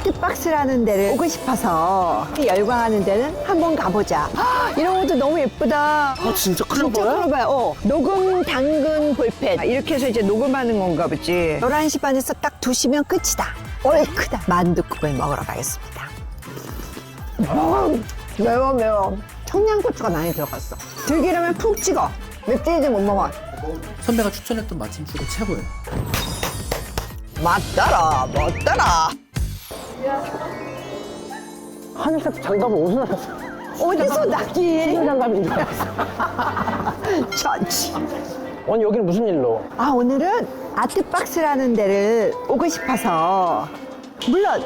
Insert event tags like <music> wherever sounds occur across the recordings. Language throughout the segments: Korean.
아트박스라는 데를 오고 싶어서 열광하는 데는 한번 가보자. 아, 이런 것도 너무 예쁘다. 아 진짜 진짜? 들어봐요. 어. 녹음, 당근, 볼펜. 이렇게 해서 이제 녹음하는 건가 보지. 11시 반에서 딱 2시면 끝이다. 얼크다. 만두국을 먹으러 가겠습니다. 음, 매워, 매워. 청양고추가 많이 들어갔어. 들기름에 푹 찍어. 맵찔지 못 먹어. 선배가 추천했던 맛집 중에 최고예요. 맞더라, 맞더라. 하늘색 장갑을 어디서 났어? 어디서 나기? 장갑인 줄 알았어. 천치. 언니 여기는 무슨 일로? 아, 오늘은 아트박스라는 데를 오고 싶어서. 물론,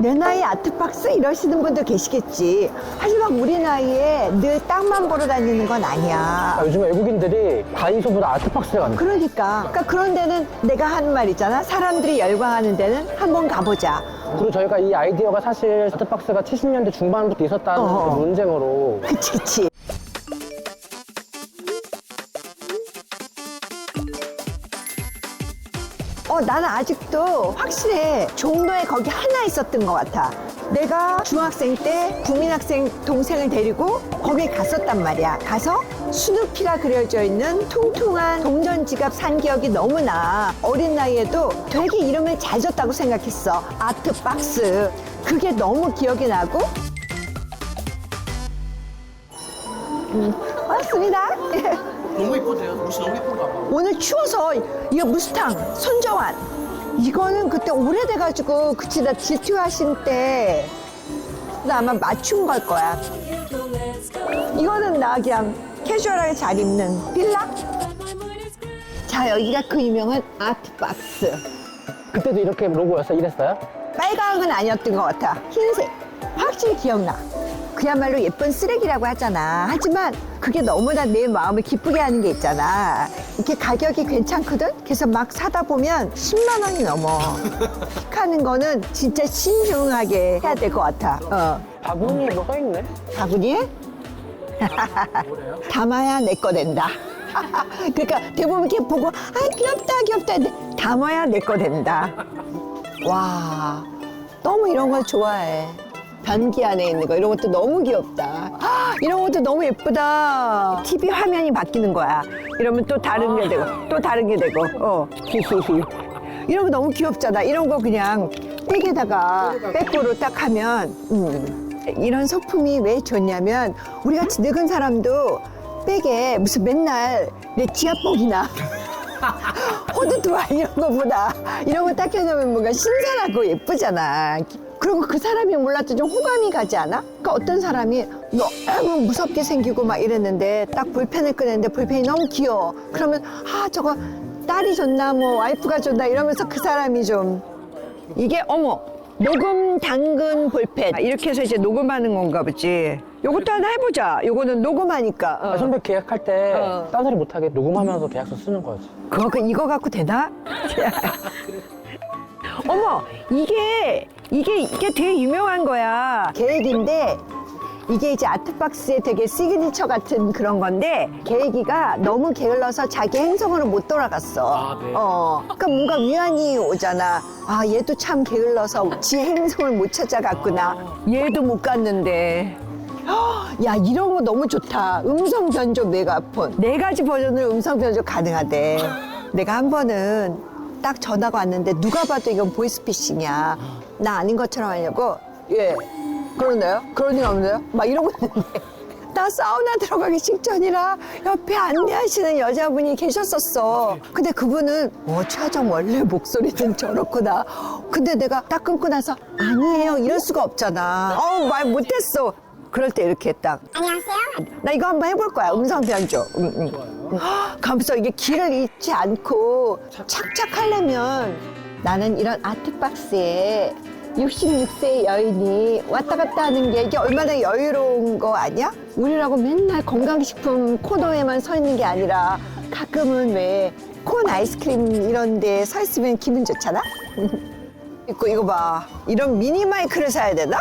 내 나이에 아트박스 이러시는 분도 계시겠지. 하지만 우리 나이에 늘 땅만 보러 다니는 건 아니야. 아, 요즘에 외국인들이 다이소보다 아트박스를 간다. 그러니까. 그러니까 그런 데는 내가 하는 말 있잖아. 사람들이 열광하는 데는 한번 가보자. 그리고 저희가 이 아이디어가 사실 아트박스가 70년대 중반부터 있었다는 어. 그 논쟁으로 그치, 그치. 어, 나는 아직도 확실해. 종로에 거기 하나 있었던 것 같아. 내가 중학생 때 국민학생 동생을 데리고 거기 갔었단 말이야. 가서 스누피가 그려져 있는 퉁퉁한 동전 지갑 산 기억이 너무 나. 어린 나이에도 되게 이름을 잘 줬다고 생각했어. 아트 박스. 그게 너무 기억이 나고 왔습니다. <laughs> 너무 이쁘대요. 옷이 너무 이쁜가 봐. 오늘 추워서 이거 무스탕 손정환 이거는 그때 오래돼가지고 그치 나 질투 하신 때 나 아마 맞춘 걸 거야. 이거는 나 그냥 캐주얼하게 잘 입는 필라. 자 여기가 그 유명한 아트박스. 그때도 이렇게 로고였어? 이랬어요? 빨강은 아니었던 것 같아. 흰색. 확실히 기억나. 그야말로 예쁜 쓰레기라고 하잖아. 하지만 그게 너무나 내 마음을 기쁘게 하는 게 있잖아. 이렇게 가격이 괜찮거든? 그래서 막 사다 보면 10만 원이 넘어. 픽하는 거는 진짜 신중하게 해야 될 것 같아. 어. 바구니에 뭐 써있네? 바구니에? <laughs> 담아야 내 거 된다. <laughs> 그러니까 대부분 이렇게 보고 아 귀엽다 귀엽다 담아야 내 거 된다. 와 너무 이런 걸 좋아해. 변기 안에 있는 거 이런 것도 너무 귀엽다. 아, 이런 것도 너무 예쁘다. TV 화면이 바뀌는 거야. 이러면 또 다른 게 되고 또 다른 게 되고. 어. <laughs> 이런 거 너무 귀엽잖아. 이런 거 그냥 백에다가 백보로 딱 하면 음. 이런 소품이 왜 좋냐면 우리 같이 늙은 사람도 백에 무슨 맨날 내 지압복이나 <laughs> 호두두아 이런 거보다 이런 거 딱 해놓으면 뭔가 신선하고 예쁘잖아. 그리고 그 사람이 몰라도 좀 호감이 가지 않아? 그러니까 어떤 사람이 너무 무섭게 생기고 막 이랬는데 딱 볼펜을 꺼냈는데 볼펜이 너무 귀여워. 그러면 아 저거 딸이 줬나 뭐 와이프가 줬나 이러면서 그 사람이 좀 이게 어머 녹음 당근 볼펜 이렇게 해서 이제 녹음하는 건가 보지. 요것도 하나 해보자. 요거는 녹음하니까. 어. 아, 선배 계약할 때 어. 딴 소리 못하게 녹음하면서 계약서 쓰는 거지. 그거 그 이거 갖고 되나? <laughs> 어머 이게 이게 이게 되게 유명한 거야. 계획인데 이게 이제 아트박스의 되게 시그니처 같은 그런 건데 계획이가 너무 게을러서 자기 행성으로 못 돌아갔어. 아, 네. 어. 그러니까 뭔가 위안이 오잖아. 아 얘도 참 게을러서 지 행성을 못 찾아갔구나. 얘도 못 갔는데. 헉, 야 이런 거 너무 좋다. 음성 변조 메가폰 네 가지 버전으로 음성 변조 가능하대. 내가 한 번은 딱 전화가 왔는데 누가 봐도 이건 보이스피싱이야. 나 아닌 것처럼 하려고 예 그런데요? 그런 일 없는데요? 막 이러고 있는데. <laughs> 나 사우나 들어가기 직전이라 옆에 안내하시는 여자분이 계셨었어. 근데 그분은 어, 최하정 원래 목소리는 저렇구나. 근데 내가 딱 끊고 나서 아니에요. 이럴 수가 없잖아. 어우, 말 못했어. 그럴 때 이렇게 딱. 안녕하세요. 나 이거 한번 해볼 거야. 음성 변조. 음, 음. 헉, 가면서 이게 길을 잃지 않고 착착 하려면 나는 이런 아트박스에 66세 여인이 왔다 갔다 하는 게 이게 얼마나 여유로운 거 아니야? 우리라고 맨날 건강식품 코너에만 서 있는 게 아니라 가끔은 왜 콘 아이스크림 이런 데 서 있으면 기분 좋잖아? 있고 이거 봐. 이런 미니 마이크를 사야 되나?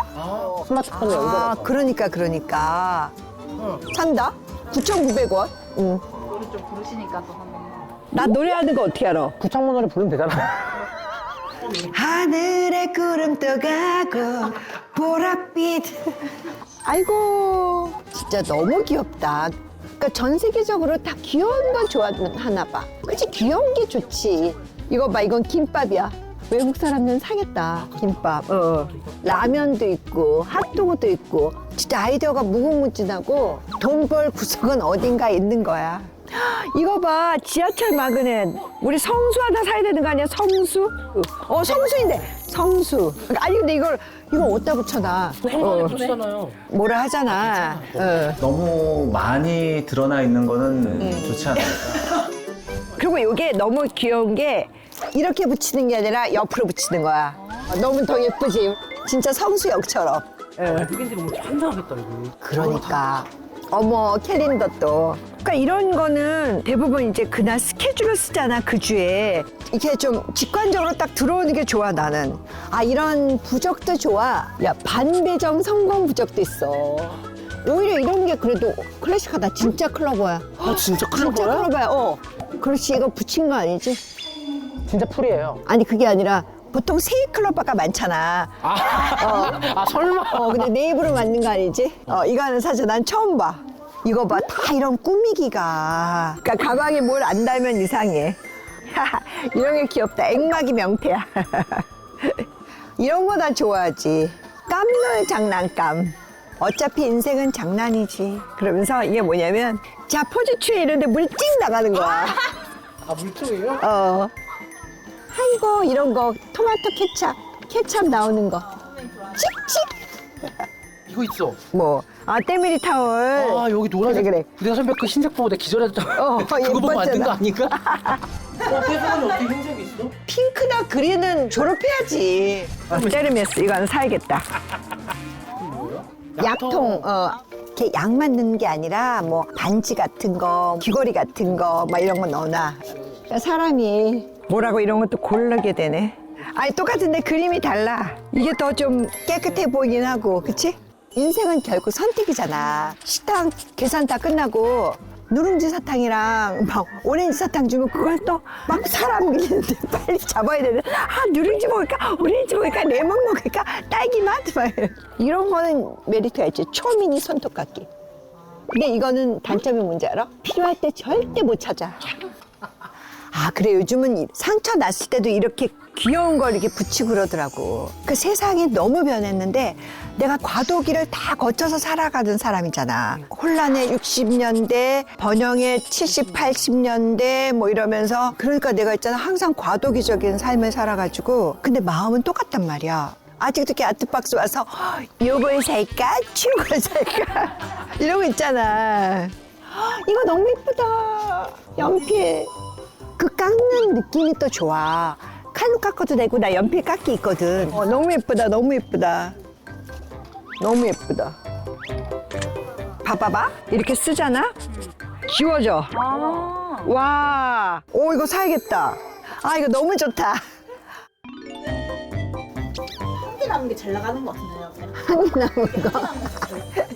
스마트폰에 아, 연결해서. 그러니까 그러니까. 산다? 9,900원. 응. 노래 좀 부르시니까 또 한번 나 노래하는 거 어떻게 알아? 구창모 노래 부르면 되잖아. <laughs> 하늘에 구름 떠가고 보랏빛. 아이고 진짜 너무 귀엽다. 그러니까 전 세계적으로 다 귀여운 걸 좋아하나 봐. 그치? 귀여운 게 좋지. 이거 봐 이건 김밥이야. 외국 사람들은 사겠다 김밥. 어. 라면도 있고 핫도그도 있고. 진짜 아이디어가 무궁무진하고 돈 벌 구석은 어딘가에 있는 거야 이거 봐 지하철 마그넷 우리 성수 하나 사야 되는 거 아니야 성수 어 성수인데 성수 아니 근데 이걸 이거 어디다 붙여놔 어. 뭐라 하잖아 어. 너무 많이 드러나 있는 거는 좋지 않아요. 그리고 이게 너무 귀여운 게 이렇게 붙이는 게 아니라 옆으로 붙이는 거야 어, 너무 더 예쁘지 진짜 성수역처럼 어. 외국인들이 오면 환장하겠다 이거. 그러니까 어머 캘린더 또 그러니까 이런 거는 대부분 이제 그날 스케줄을 쓰잖아 그 주에. 이렇게 좀 직관적으로 딱 들어오는 게 좋아 나는. 아 이런 부적도 좋아. 야 반배정 성공 부적도 있어. 오히려 이런 게 그래도 클래식하다. 진짜 클러버야. 아 진짜 진짜 클러버야. 어. 그렇지. 이거 붙인 거 아니지? 진짜 풀이에요. 아니 그게 아니라 보통 세이 클러버가 많잖아 <laughs> 아 설마. 어, 근데 내 입으로 맞는 거 아니지? 어, 이거 하는 사실 난 처음 봐. 이거 봐, 다 이런 꾸미기가. 그러니까 가방에 뭘 안 달면 이상해. <laughs> 이런 게 귀엽다. 액막이 명태야. <laughs> 이런 거 다 좋아하지. 깜놀 장난감. 어차피 인생은 장난이지. 그러면서 이게 뭐냐면, 자, 포즈 취해 이런데 물이 찡 나가는 거야. 아 물통이에요? 어. 아이고, 이런 거. 토마토 케찹. 케찹 나오는 거. 칙칙. 이거 있어. 뭐, 아, 때밀이 타월. 아 여기 노란색. 그래, 그래. 내가 선배 그 흰색 보고 내가 기절했잖아. 어, <laughs> 그거 보고 만든 거 예뻤잖아. 아닌가? 어 태풍은 어떻게 흰색이 있어? 핑크나 그린은 졸업해야지. 테르메스 이건 사야겠다. 약통, 어, 이렇게 약 만드는 게 아니라 뭐 반지 같은 거, 귀걸이 같은 거, 막 이런 거 넣어놔. 사람이 뭐라고 이런 것도 고르게 되네. 아니 똑같은데 그림이 달라. 이게 더 좀 깨끗해 보이긴 하고, 그치? 인생은 결국 선택이잖아. 식당 계산 다 끝나고 누룽지 사탕이랑 막 오렌지 사탕 주면 그걸 또 막 사람 밀리는데 <laughs> 빨리 잡아야 되는. 아 누룽지 먹을까? 오렌지 먹을까? 레몬 먹을까? 딸기 맛? 막 이런 거는 메리트가 있지. 초미니 손톱깎이. 근데 이거는 단점이 뭔지 알아? 필요할 때 절대 못 찾아. 아 그래 요즘은 이- 상처 났을 때도 이렇게 귀여운 걸 이렇게 붙이고 그러더라고. 그 세상이 너무 변했는데 내가 과도기를 다 거쳐서 살아가는 사람이잖아. 혼란의 60년대 번영의 70, 80년대 뭐 이러면서 그러니까 내가 있잖아 항상 과도기적인 삶을 살아가지고. 근데 마음은 똑같단 말이야. 아직도 이렇게 아트박스 와서 요걸 살까? 축을 살까? <laughs> 이러고 있잖아 이거 너무 이쁘다. 연필 그 깎는 느낌이 또 좋아. 칼로 깎아도 되고 나 연필 깎기 있거든. 어, 너무 예쁘다, 너무 예쁘다. 너무 예쁘다. 봐봐봐. 이렇게 쓰잖아? 지워져. 와. 오, 이거 사야겠다. 아, 이거 너무 좋다. 한개 남은 게 잘 나가는 것 같은데요. 한개 남은 거.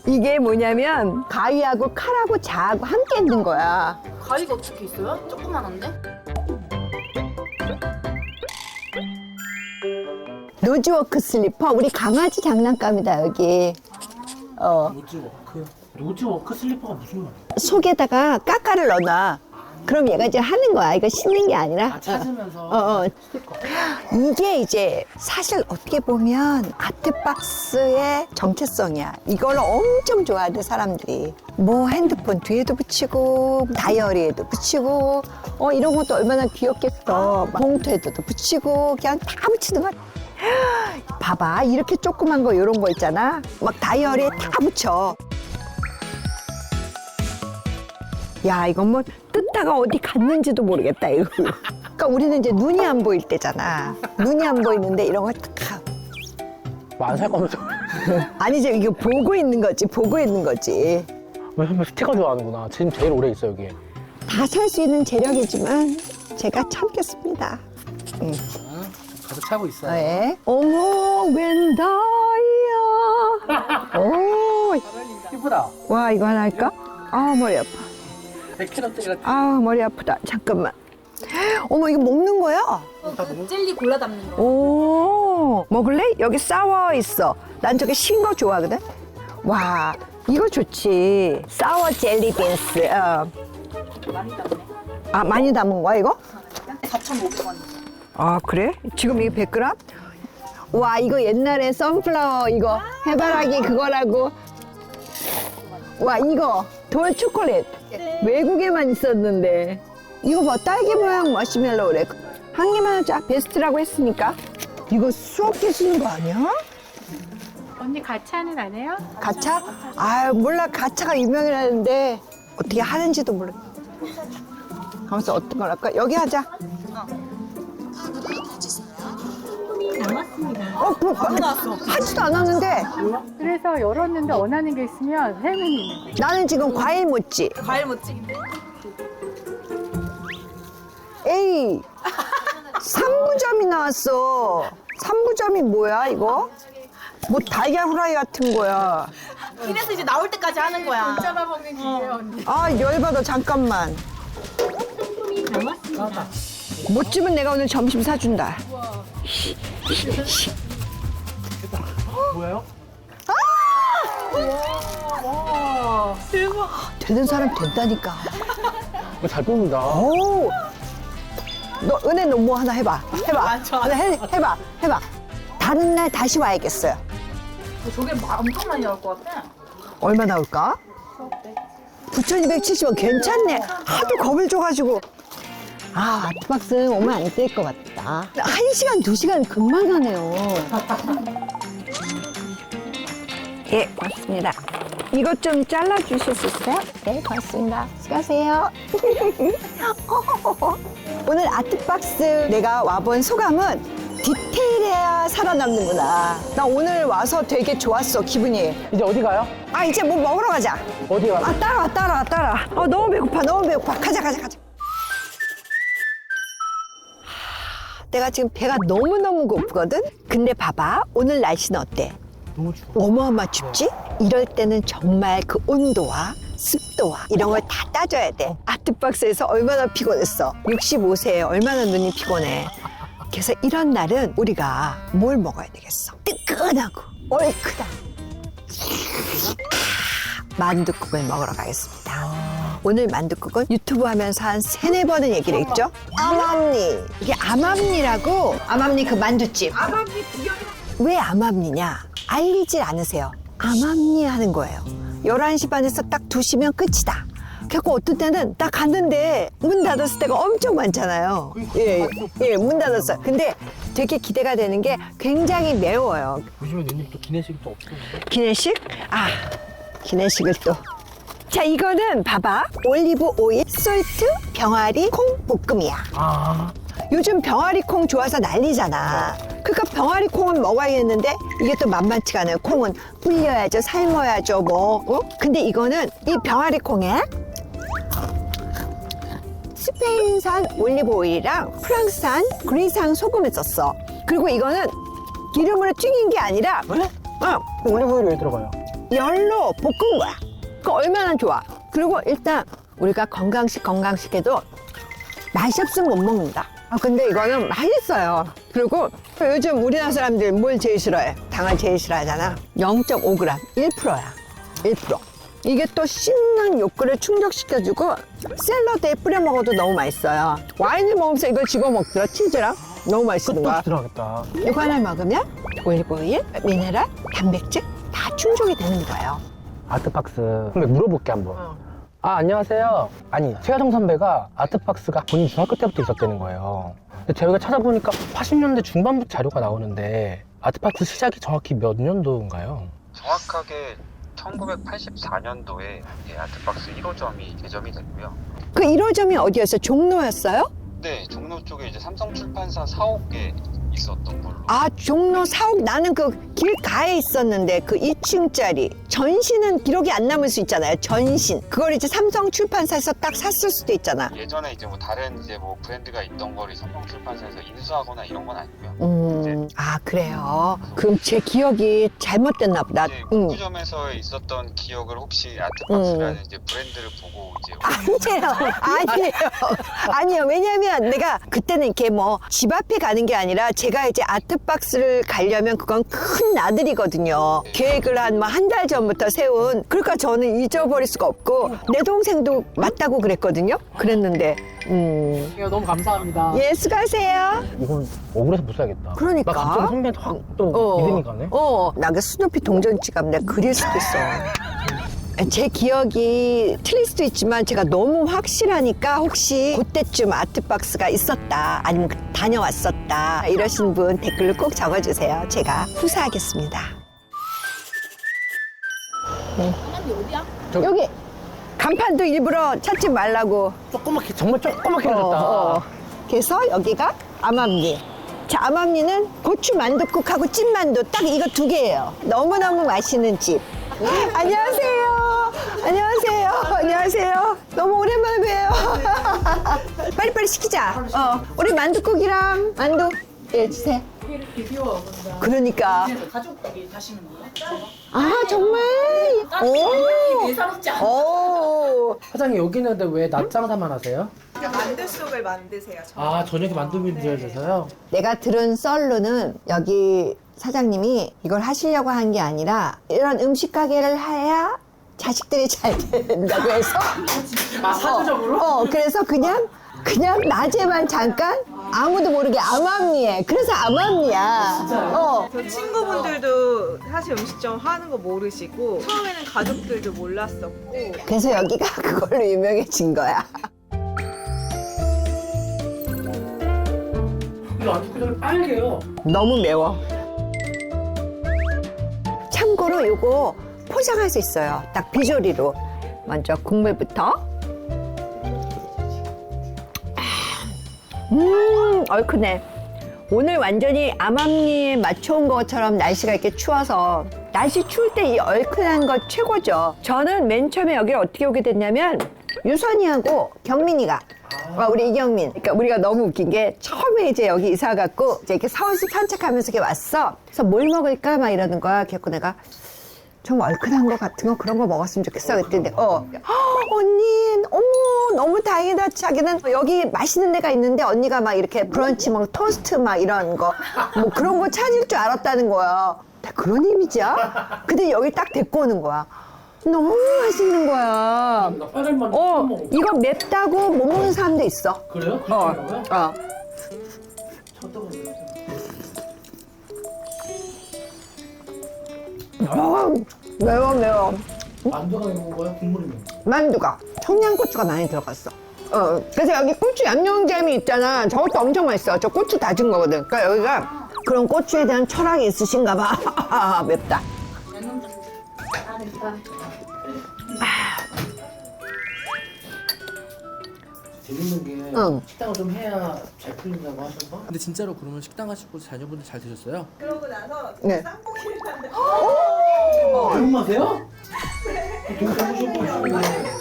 이게 뭐냐면 가위하고 칼하고 자하고 함께 있는 거야. 가위가 어떻게 있어요? 조그만한데? 노즈워크 슬리퍼. 우리 강아지 장난감이다, 여기. 어. 로즈워크. 로즈워크 슬리퍼가 무슨 말이야? 속에다가 까까를 넣어놔. 그럼 얘가 이제 하는 거야. 이거 씻는 게 아니라. 아 찾으면서. 어, 어. 스티커. 이게 이제 사실 어떻게 보면 아트박스의 정체성이야. 이걸 엄청 좋아하는 사람들이. 뭐 핸드폰 뒤에도 붙이고, 다이어리에도 붙이고, 어, 이런 것도 얼마나 귀엽겠어. 막 봉투에도 붙이고, 그냥 다 붙이는 거야. 봐봐. 이렇게 조그만 거, 이런 거 있잖아. 막 다이어리에 다 붙여. 야, 이건 뭐 뜯다가 어디 갔는지도 모르겠다, 이거. 그러니까 우리는 이제 눈이 안 보일 때잖아. 눈이 안 보이는데 이런 걸딱 하고. 뭐안살 거면서. 아니지, 이거 보고 있는 거지, 보고 있는 거지. 왜 선배 스티커 좋아하는구나. 지금 제일 오래 있어 여기. 다 살 수 있는 재력이지만 제가 참겠습니다. 가득 차고 있어요. 네. 어머, 웬 다이야. <laughs> 오, 이쁘다. 와, 이거 하나 할까? 아, 머리 아파. 100kg짜리가 아, 머리 아프다. 잠깐만. 어머 이거 먹는 거야? 그 젤리 골라 담는 거. 오 먹을래? 여기 사워 있어. 난 저게 신 거 좋아하거든. 와 이거 좋지. 사워 젤리 빈스. 어. 많이 담네. 아 많이 담은 거야 이거? 4,500원. 아 그래? 지금 이게 100g? 와 이거 옛날에 선플라워 이거 해바라기 그거라고 와 이거 돌 초콜릿 외국에만 있었는데 이거 봐 딸기 모양 마시멜로우래 한 개만 하자 베스트라고 했으니까 이거 수업계 쓰는 거 아니야? 언니 가차는 안 해요? 가차? 아 몰라 가차가 유명이라는데 어떻게 하는지도 몰라 가면서 어떤 걸 할까? 여기 하자 어, 뭐, 하지도 않았는데 그래서 열었는데 원하는 게 있으면 혜민이는 나는 지금 과일 모찌. 과일 못찍인데 에이, 삼부점이 나왔어. 삼부점이 뭐야, 이거? 뭐 달걀 후라이 같은 거야. 이래서 이제 나올 때까지 하는 거야. 짜만 먹는 기회 언니 아, 열받아, 잠깐만. 모찌면 내가 오늘 점심 사준다. 뭐예요? 되는 사람 된다니까. 이거 잘 뽑는다. 오! 너, 은혜, 너뭐 하나 해봐. 해봐. 하나 해, 해봐. 해봐. 다른 날 다시 와야겠어요. 저게 마- 엄청 많이 나올 것 같아. 얼마 나올까? 9,270원 괜찮네. 하도 겁을 줘가지고. 아, 아트박스 오면 안 될 것 같다. 한 시간, 두 시간 금방 가네요. 예, 고맙습니다. 이것 좀 잘라 주실 수 있어요? 네, 고맙습니다. 수고하세요. <laughs> 오늘 아트박스 내가 와본 소감은 디테일해야 살아남는구나. 나 오늘 와서 되게 좋았어, 기분이. 이제 어디 가요? 아 이제 뭐 먹으러 가자. 어디 가요? 아 따라와 따라와 따라와. 아 너무 배고파 너무 배고파. 가자 가자 가자. 내가 지금 배가 너무 너무 고프거든. 근데 봐봐 오늘 날씨는 어때? 너무 추워. 어마어마 춥지? 이럴 때는 정말 그 온도와 습도와 이런 걸 다 따져야 돼. 아트박스에서 얼마나 피곤했어. 65세에 얼마나 눈이 피곤해. 그래서 이런 날은 우리가 뭘 먹어야 되겠어? 뜨끈하고 얼크다. 만둣국을 먹으러 가겠습니다. 오늘 만둣국은 유튜브 하면서 한 세네 번은 얘기를 했죠? 암암리. 이게 암암리라고 암암리 그 만두집. 왜 암암리냐? 알리질 않으세요. 암암리 하는 거예요. 11시 반에서 딱 2시면 끝이다. 그래갖고 어떤 때는 딱 갔는데 문 닫았을 때가 엄청 많잖아요. 예, 예, 문 닫았어요. 근데 되게 기대가 되는 게 굉장히 매워요. 보시면 누님 또 기내식이 또 없어. 기내식? 아, 기내식을 또. 자, 이거는 봐봐. 올리브 오일, 솔트, 병아리, 콩 볶음이야. 아, 요즘 병아리 콩 좋아서 난리잖아. 그러니까 병아리 콩은 먹어야겠는데 이게 또 만만치가 않아요. 콩은 불려야죠, 삶아야죠, 뭐. 어? 근데 이거는 이 병아리 콩에 스페인산 올리브 오일이랑 프랑스산 그리산 소금을 썼어. 그리고 이거는 기름으로 튀긴 게 아니라 어, 올리브 오일 왜 들어가요? 열로 볶은 거야. 그 얼마나 좋아. 그리고 일단 우리가 건강식 건강식 해도 맛이 없으면 못 먹는다. 아, 근데 이거는 맛있어요. 그리고 요즘 우리나라 사람들 뭘 제일 싫어해? 당을 제일 싫어하잖아. 0.5g, 1%야. 1%. 이게 또 씹는 욕구를 충족시켜주고 샐러드에 뿌려 먹어도 너무 맛있어요. 와인을 먹으면서 이걸 집어 먹더라, 치즈랑. 너무 맛있는 또 거야. 들어가겠다. 이거 하나 먹으면 올리브오일, 미네랄, 단백질 다 충족이 되는 거예요. 아트박스 선배 물어볼게 한번. 아 안녕하세요. 아니 최하정 선배가 아트박스가 본인 중학교 때부터 있었다는 거예요. 근데 저희가 찾아보니까 80년대 중반부터 자료가 나오는데 아트박스 시작이 정확히 몇 년도인가요? 정확하게 1984년도에 예, 아트박스 1호점이 개점이 됐고요. 그 1호점이 어디였어요? 종로였어요? 네, 종로 쪽에 이제 삼성출판사 사옥에 있었던 걸로. 아 종로 사옥 나는 그 길 가에 있었는데 그 2층짜리 전신은 기록이 안 남을 수 있잖아요 전신 그걸 이제 삼성 출판사에서 딱 샀을 수도 있잖아 예전에 이제 뭐 다른 이제 뭐 브랜드가 있던 거를 성공 출판사에서 인수하거나 이런 건 아니고요. 음, 아 그래요? 그럼 제 기억이 잘못됐나 보다. 이제 음. 문구점에서 있었던 기억을 혹시 아트박스라는 음. 이제 브랜드를 보고 이제 아니에요. <laughs> 아니에요. 아니에요. 왜냐면 내가 그때는 이렇게 뭐 집 앞에 가는 게 아니라 제가 이제 아트박스를 가려면 그건 큰 나들이거든요. 계획을 한 뭐 한 달 전부터 세운. 그러니까 저는 잊어버릴 수가 없고 내 동생도 맞다고 그랬거든요. 그랬는데 음. 예, 너무 감사합니다. 예 수고하세요 이건 억울해서 못 사겠다. 그러니까. 나 갑자기 선배한테 확또 어, 믿음이 가네. 어, 나그 스누피 동전 지갑 내가 그릴 수도 있어. <laughs> 제 기억이 틀릴 수도 있지만 제가 너무 확실하니까 혹시 그때쯤 아트박스가 있었다 아니면 다녀왔었다 이러신 분 댓글로 꼭 적어주세요. 제가 후사하겠습니다. 어디야? 여기 간판도 일부러 찾지 말라고 조그맣게 정말 조그맣게 해줬다. 어, 어. 그래서 여기가 암암리. 자, 암암리는 고추 만둣국하고 찐만두 딱 이거 두 개예요. 너무너무 맛있는 집. 안녕하세요. 안녕하세요. 안녕하세요. 너무 오랜만에 봬요. <laughs> 빨리빨리 시키자. 어, 우리 만둣국이랑 만두 예, 주세요. 그러니까. 가족끼리 가시는 거야? 아, 정말? 오. 예사롭지 않아. 오. 사장님 여기는 왜 낮장사만 하세요? 만두 속을 만드세요. 아 저녁에 만두면 드셔서요? 내가 들은 썰로는 여기 사장님이 이걸 하시려고 한 게 아니라 이런 음식 가게를 해야 자식들이 잘 <laughs> 된다고 해서 아 사주적으로? 어, 어, 그래서 그냥 그냥 낮에만 잠깐? 아무도 모르게 암암리에. 그래서 암암리야. 어. 저 친구분들도 사실 음식점 하는 거 모르시고 처음에는 가족들도 몰랐었고. 그래서 여기가 <laughs> 그걸로 유명해진 거야. 이거 안주구정이 빨개요. 너무 매워. 참고로 요거 포장할 수 있어요. 딱 비조리로. 먼저 국물부터 음 얼큰해 오늘 완전히 암암리에 맞춰온 것처럼 날씨가 이렇게 추워서 날씨 추울 때 이 얼큰한 거 최고죠 저는 맨 처음에 여기를 어떻게 오게 됐냐면 유선이하고 경민이가 어, 우리 이경민. 그러니까 우리가 너무 웃긴 게 처음에 이제 여기 이사 갔고 이제 이렇게 서울시 산책하면서 이렇게 왔어. 그래서 뭘 먹을까 막 이러는 거야. 그래서 내가 좀 얼큰한 거 같은 거 그런 거 먹었으면 좋겠어. 그랬더니 어 "헉, 언니 어머 너무 다행이다. 자기는 여기 맛있는 데가 있는데 언니가 막 이렇게 브런치 뭐 토스트 막 이런 거 뭐 그런 거 찾을 줄 알았다는 거야. 나 그런 이미지야? 근데 여기 딱 데리고 오는 거야. 너무 맛있는 거야. 나 어, 먹어. 이거 맵다고 못 먹는 사람도 있어. 그래요? 어, 그렇게 먹어요? 어. 어, 매워, 매워. 만두가 먹은 거야? 국물이 먹은 거야? 만두가 청양고추가 많이 들어갔어. 어, 그래서 여기 고추 양념잼이 있잖아. 저것도 엄청 맛있어. 저 고추 다진 거거든. 그러니까 여기가 그런 고추에 대한 철학이 있으신가 봐. <laughs> 맵다. 재밌는 게 응. 식당을 좀 해야 잘 풀린다고 하셔서 근데 진짜로 그러면 식당 하시고 자녀분들 잘 드셨어요? 그러고 나서 네. 쌍둥이를 매운맛이에요? 되게 해보시고 싶은데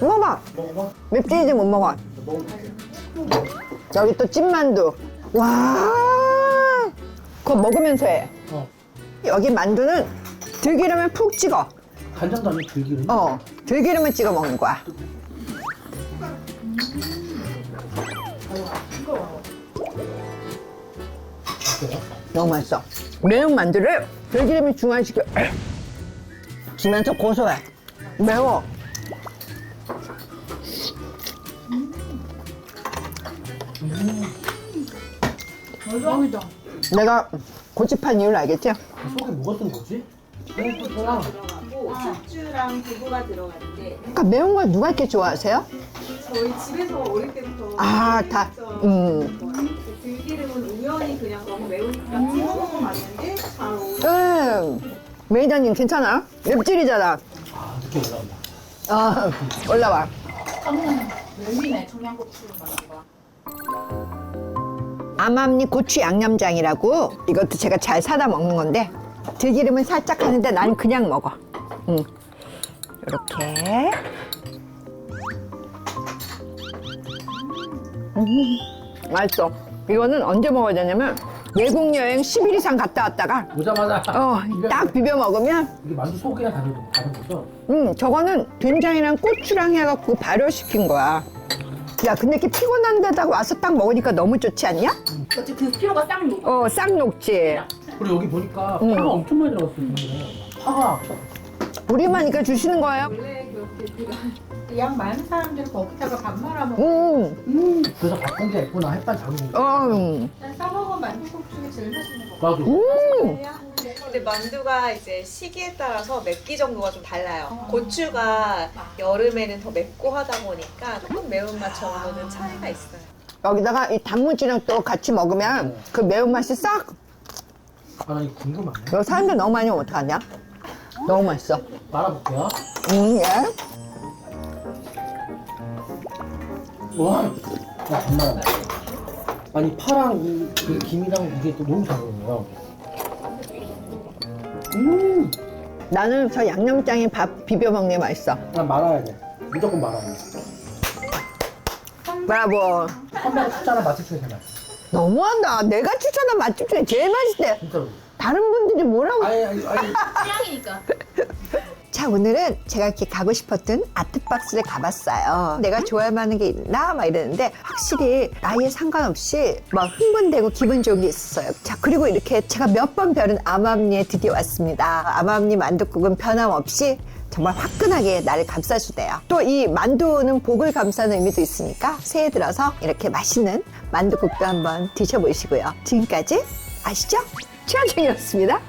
먹어봐. 먹어봐 맵지 이제 못 먹어. 먹어볼게요 여기 또 찐만두. 와. 그거 먹으면서 해. 어 여기 만두는 들기름에 푹 찍어. 간장도 아니고 들기름 어, 들기름을 찍어 먹는 거야. 너무 맛있어. 매운 만두를 들기름이 중화시켜 주면서 고소해. 매워. 내가 고집한 이유를 알겠지? 속에 뭐가 든 거지? 들어가고 숙주랑 두부가 들어가는데 그러니까 매운 걸 누가 이렇게 좋아하세요? 저희 집에서 어릴 때부터 아, 다, 음. 들기름은 우연히 그냥 너무 매우니까 찍어 먹어봤는데 잘 어울려. 음, 매니저님 괜찮아? 맵찔이잖아. 아 느낌 올라온다 아, 올라와. 청양고추. 암암리 고추 양념장이라고 이것도 제가 잘 사다 먹는 건데 들기름은 살짝 하는데 난 그냥 먹어. 응. 이렇게. 음, 맛있어. 이거는 언제 먹어야 되냐면 외국 여행 10일 이상 갔다 왔다가 오자마자 어, 딱 비벼 먹으면 이게 만두 속이랑 다른, 거- 다른 거죠? 음, 저거는 된장이랑 고추랑 해갖고 발효시킨 거야. 야, 근데 이렇게 피곤한 데다가 와서 딱 먹으니까 너무 좋지 않냐? 그렇지 그 피로가 딱 녹아. 어, 싹 녹지. 그리고 여기 보니까 음. 파가 엄청 많이 들어갔어요. 이번에. 파가 우리만니까 주시는 거예요? 원래 그렇게 <laughs> 양 많은 사람들은 거기다가 밥 말아 먹고 음, 음, 그래서 바꾼 게 있구나. 햇반 잡은 거. 어, 음. 싸먹은 만두국 중에 제일 맛있는 거. 나도. 음. 근데 만두가 이제 시기에 따라서 맵기 정도가 좀 달라요. 고추가 여름에는 더 맵고 하다 보니까 조금 매운맛 정도는 차이가 있어요. 여기다가 이 단무지랑 또 같이 먹으면 그 매운맛이 싹. 아, 나 이거 궁금하네. 너 사람들 너무 많이 오면 어떡하냐? 너무 맛있어. 말아볼게요. 음, 예. 와, 야, 정말. 아니, 파랑 이, 그 김이랑 이게 또 너무 잘 어울려요. 음, 나는 저 양념장에 밥 비벼 먹는 게 맛있어. 난 말아야 돼. 무조건 말아야 돼. 브라보. 선배가 맛집 중에 제일 맛있어. 너무한다. 내가 추천한 맛집 중에 제일 맛있대. 진짜로. 다른 분들이 뭐라고 아니, 아니, 아니. 취향이니까. <laughs> 자 오늘은 제가 이렇게 가고 싶었던 아트박스를 가봤어요 내가 좋아할 만한 게 있나 막 이랬는데 확실히 나이에 상관없이 막 흥분되고 기분 좋은 게 있었어요 자 그리고 이렇게 제가 몇 번 벼른 암암리에 드디어 왔습니다 암암리 만둣국은 변함없이 정말 화끈하게 나를 감싸주대요. 또 이 만두는 복을 감싸는 의미도 있으니까? 새해 들어서 이렇게 맛있는 만둣국도 한번 드셔보시고요. 지금까지 아시죠? 최현정이었습니다